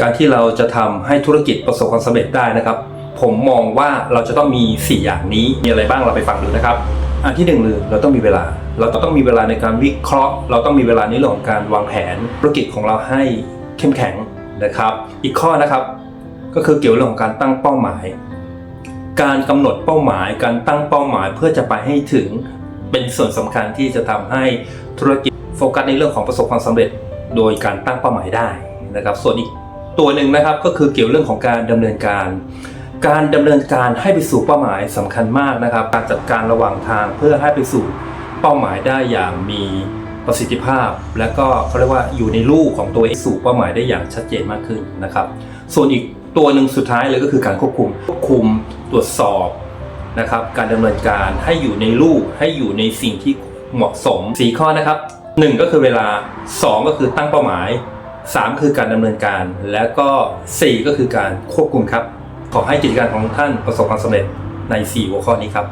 การที่เราจะทำให้ธุรกิจประสบความสำเร็จได้นะครับ ผมมองว่าเราจะต้องมี 4 อย่างนี้มีอะไรบ้างเราไปฟังดูนะครับ อันที่หนึ่งเลยเราต้องมีเวลา เราต้องมีเวลาในการวิเคราะห์ เราต้องมีเวลาในเรื่องของการวางแผนธุรกิจของเราให้เข้มแข็งนะครับ อีกข้อนะครับ ก็คือเกี่ยวเรื่องของการตั้งเป้าหมาย การกำหนดเป้าหมาย การตั้งเป้าหมายเพื่อจะไปให้ถึงเป็นส่วนสำคัญที่จะทำให้ธุรกิจโฟกัสในเรื่องของประสบความสำเร็จ โดยการตั้งเป้าหมายได้นะครับ ส่วนอีก ตัวหนึ่งนะครับก็คือเกี่ยวเรื่องของการดำเนินการ การดำเนินการให้ไปสู่เป้าหมายสำคัญมากนะครับ การจัดการระหว่างทางเพื่อให้ไปสู่เป้าหมายได้อย่างมีประสิทธิภาพ และก็เขาเรียกว่าอยู่ในรูของตัวเองสู่เป้าหมายได้อย่างชัดเจนมากขึ้นนะครับ ส่วนอีกตัวหนึ่งสุดท้ายเลยก็คือการควบคุมควบคุมตรวจสอบนะครับ การดำเนินการให้อยู่ในรูให้อยู่ในสิ่งที่เหมาะสมสีข้อนะครับหนึ่งก็คือเวลาสองก็คือตั้งเป้าหมาย สามคือการดำเนินการ และก็สี่ก็คือการควบคุมครับ ขอให้กิจการของท่านประสบความสำเร็จใน 4 หัวข้อนี้ครับ